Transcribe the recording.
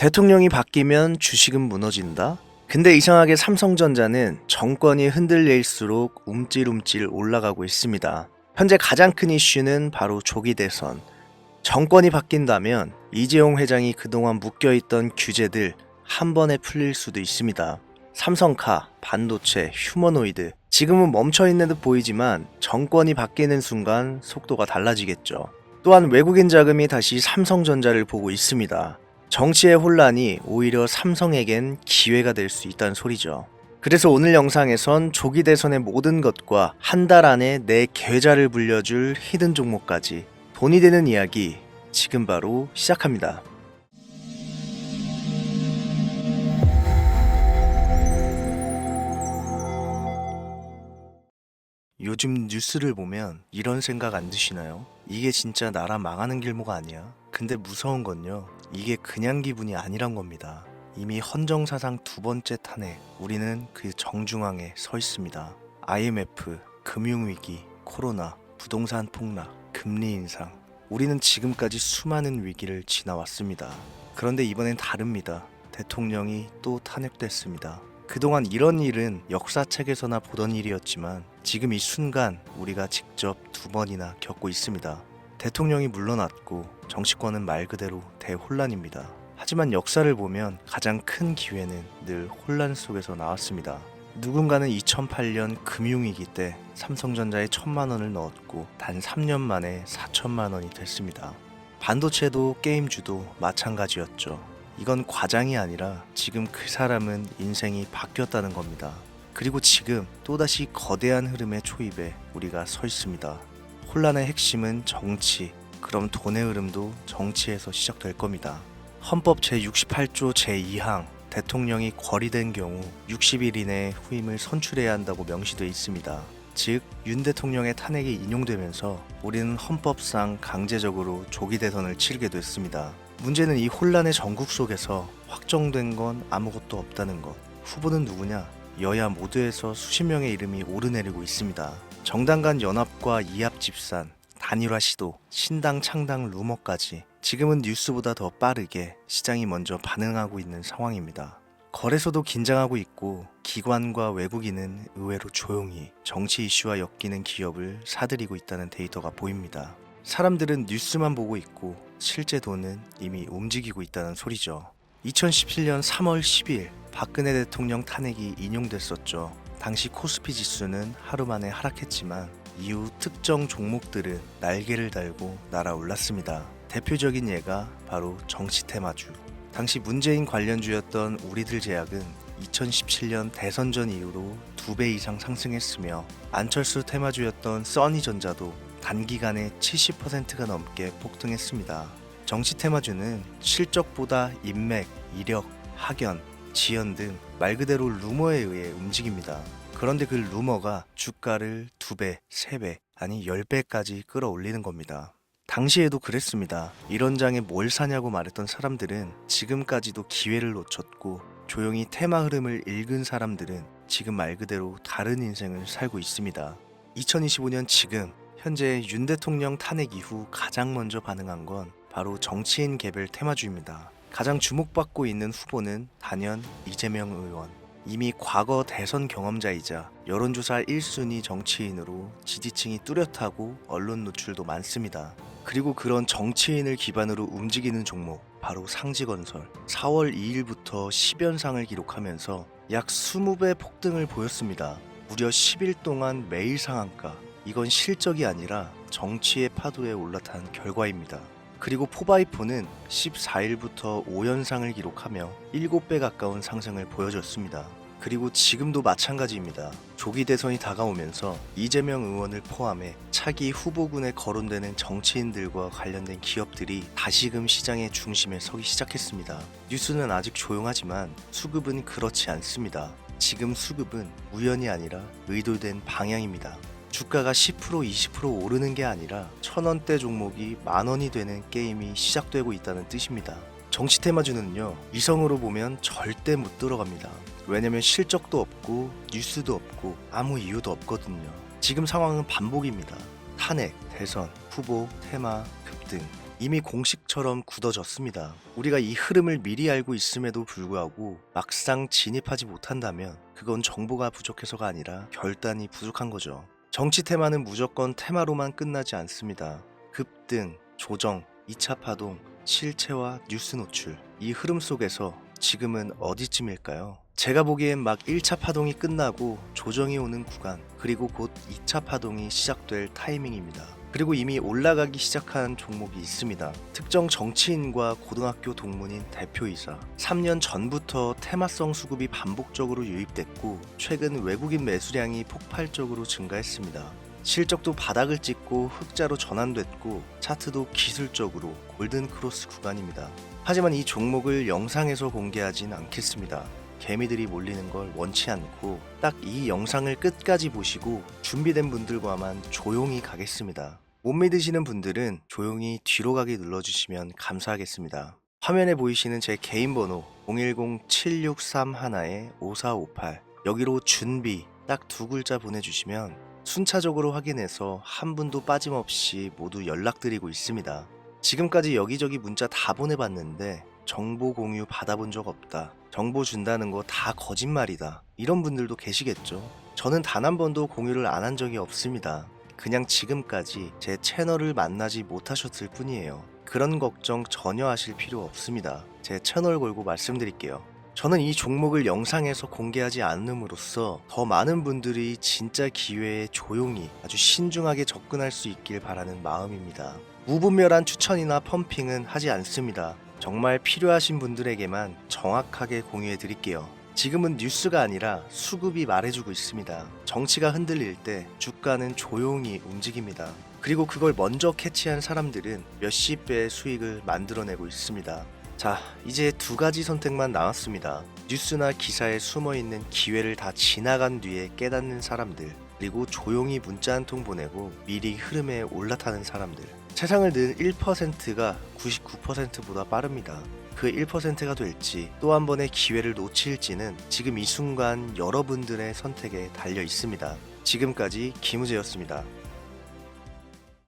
대통령이 바뀌면 주식은 무너진다? 근데 이상하게 삼성전자는 정권이 흔들릴수록 움찔움찔 올라가고 있습니다. 현재 가장 큰 이슈는 바로 조기 대선. 정권이 바뀐다면 이재용 회장이 그동안 묶여있던 규제들 한 번에 풀릴 수도 있습니다. 삼성카, 반도체, 휴머노이드. 지금은 멈춰있는 듯 보이지만 정권이 바뀌는 순간 속도가 달라지겠죠. 또한 외국인 자금이 다시 삼성전자를 보고 있습니다. 정치의 혼란이 오히려 삼성에겐 기회가 될 수 있다는 소리죠. 그래서 오늘 영상에선 조기 대선의 모든 것과 한 달 안에 내 계좌를 불려줄 히든 종목까지 돈이 되는 이야기 지금 바로 시작합니다. 요즘 뉴스를 보면 이런 생각 안 드시나요? 이게 진짜 나라 망하는 길목 아니야? 근데 무서운 건요. 이게 그냥 기분이 아니란 겁니다. 이미 헌정사상 두 번째 탄핵, 우리는 그 정중앙에 서 있습니다. IMF, 금융위기, 코로나, 부동산 폭락, 금리 인상. 우리는 지금까지 수많은 위기를 지나왔습니다. 그런데 이번엔 다릅니다. 대통령이 또 탄핵됐습니다. 그동안 이런 일은 역사책에서나 보던 일이었지만 지금 이 순간 우리가 직접 두 번이나 겪고 있습니다. 대통령이 물러났고 정치권은 말 그대로 대혼란입니다. 하지만 역사를 보면 가장 큰 기회는 늘 혼란 속에서 나왔습니다. 누군가는 2008년 금융위기 때 삼성전자에 천만 원을 넣었고 단 3년 만에 4천만 원이 됐습니다. 반도체도 게임주도 마찬가지였죠. 이건 과장이 아니라 지금 그 사람은 인생이 바뀌었다는 겁니다. 그리고 지금 또다시 거대한 흐름의 초입에 우리가 서 있습니다. 혼란의 핵심은 정치, 그럼 돈의 흐름도 정치에서 시작될 겁니다. 헌법 제68조 제2항 대통령이 거리된 경우 60일 이내에 후임을 선출해야 한다고 명시되어 있습니다. 즉, 윤 대통령의 탄핵이 인용되면서 우리는 헌법상 강제적으로 조기 대선을 치르게 됐습니다. 문제는 이 혼란의 전국 속에서 확정된 건 아무것도 없다는 것. 후보는 누구냐? 여야 모두에서 수십 명의 이름이 오르내리고 있습니다. 정당 간 연합과 이합 집산, 단일화 시도, 신당 창당 루머까지 지금은 뉴스보다 더 빠르게 시장이 먼저 반응하고 있는 상황입니다. 거래소도 긴장하고 있고 기관과 외국인은 의외로 조용히 정치 이슈와 엮이는 기업을 사들이고 있다는 데이터가 보입니다. 사람들은 뉴스만 보고 있고 실제 돈은 이미 움직이고 있다는 소리죠. 2017년 3월 10일 박근혜 대통령 탄핵이 인용됐었죠. 당시 코스피 지수는 하루 만에 하락했지만 이후 특정 종목들은 날개를 달고 날아올랐습니다. 대표적인 예가 바로 정치 테마주. 당시 문재인 관련주였던 우리들 제약은 2017년 대선 전 이후로 두배 이상 상승했으며 안철수 테마주였던 써니전자도 단기간에 70%가 넘게 폭등했습니다. 정치 테마주는 실적보다 인맥, 이력, 학연, 지연 등 말 그대로 루머에 의해 움직입니다. 그런데 그 루머가 주가를 두 배, 세 배, 아니 열 배까지 끌어올리는 겁니다. 당시에도 그랬습니다. 이런 장에 뭘 사냐고 말했던 사람들은 지금까지도 기회를 놓쳤고 조용히 테마 흐름을 읽은 사람들은 지금 말 그대로 다른 인생을 살고 있습니다. 2025년 지금 현재 윤 대통령 탄핵 이후 가장 먼저 반응한 건 바로 정치인 개별 테마주입니다. 가장 주목받고 있는 후보는 단연 이재명 의원. 이미 과거 대선 경험자이자 여론조사 1순위 정치인으로 지지층이 뚜렷하고 언론 노출도 많습니다. 그리고 그런 정치인을 기반으로 움직이는 종목 바로 상지건설 4월 2일부터 10연상을 기록하면서 약 20배 폭등을 보였습니다. 무려 10일 동안 매일 상한가 이건 실적이 아니라 정치의 파도에 올라탄 결과입니다. 그리고 포바이포는 14일부터 5연상을 기록하며 7배 가까운 상승을 보여줬습니다. 그리고 지금도 마찬가지입니다. 조기 대선이 다가오면서 이재명 의원을 포함해 차기 후보군에 거론되는 정치인들과 관련된 기업들이 다시금 시장의 중심에 서기 시작했습니다. 뉴스는 아직 조용하지만 수급은 그렇지 않습니다. 지금 수급은 우연이 아니라 의도된 방향입니다. 주가가 10% 20% 오르는 게 아니라 천 원대 종목이 만 원이 되는 게임이 시작되고 있다는 뜻입니다. 정치 테마주는요 위성으로 보면 절대 못 들어갑니다. 왜냐면 실적도 없고 뉴스도 없고 아무 이유도 없거든요. 지금 상황은 반복입니다. 탄핵, 대선, 후보, 테마, 급등 이미 공식처럼 굳어졌습니다. 우리가 이 흐름을 미리 알고 있음에도 불구하고 막상 진입하지 못한다면 그건 정보가 부족해서가 아니라 결단이 부족한 거죠. 정치 테마는 무조건 테마로만 끝나지 않습니다. 급등, 조정, 2차 파동, 실체와 뉴스 노출. 이 흐름 속에서 지금은 어디쯤일까요? 제가 보기엔 막 1차 파동이 끝나고 조정이 오는 구간, 그리고 곧 2차 파동이 시작될 타이밍입니다. 그리고 이미 올라가기 시작한 종목이 있습니다. 특정 정치인과 고등학교 동문인 대표이사. 3년 전부터 테마성 수급이 반복적으로 유입됐고, 최근 외국인 매수량이 폭발적으로 증가했습니다. 실적도 바닥을 찍고 흑자로 전환됐고 차트도 기술적으로 골든 크로스 구간입니다. 하지만 이 종목을 영상에서 공개하진 않겠습니다. 개미들이 몰리는 걸 원치 않고 딱 이 영상을 끝까지 보시고 준비된 분들과만 조용히 가겠습니다. 못 믿으시는 분들은 조용히 뒤로 가기 눌러주시면 감사하겠습니다. 화면에 보이시는 제 개인 번호 010-7631-5458 여기로 준비 딱 두 글자 보내주시면 순차적으로 확인해서 한 분도 빠짐없이 모두 연락드리고 있습니다. 지금까지 여기저기 문자 다 보내봤는데 정보 공유 받아본 적 없다. 정보 준다는 거 다 거짓말이다. 이런 분들도 계시겠죠. 저는 단 한 번도 공유를 안 한 적이 없습니다. 그냥 지금까지 제 채널을 만나지 못하셨을 뿐이에요. 그런 걱정 전혀 하실 필요 없습니다. 제 채널 걸고 말씀드릴게요. 저는 이 종목을 영상에서 공개하지 않음으로써 더 많은 분들이 진짜 기회에 조용히 아주 신중하게 접근할 수 있길 바라는 마음입니다. 무분별한 추천이나 펌핑은 하지 않습니다. 정말 필요하신 분들에게만 정확하게 공유해 드릴게요. 지금은 뉴스가 아니라 수급이 말해주고 있습니다. 정치가 흔들릴 때 주가는 조용히 움직입니다. 그리고 그걸 먼저 캐치한 사람들은 몇십 배의 수익을 만들어내고 있습니다. 자, 이제 두 가지 선택만 남았습니다. 뉴스나 기사에 숨어 있는 기회를 다 지나간 뒤에 깨닫는 사람들, 그리고 조용히 문자 한 통 보내고 미리 흐름에 올라타는 사람들. 세상을 는 1%가 99%보다 빠릅니다. 그 1%가 될지 또 한 번의 기회를 놓칠지는 지금 이 순간 여러분들의 선택에 달려 있습니다. 지금까지 김우재였습니다.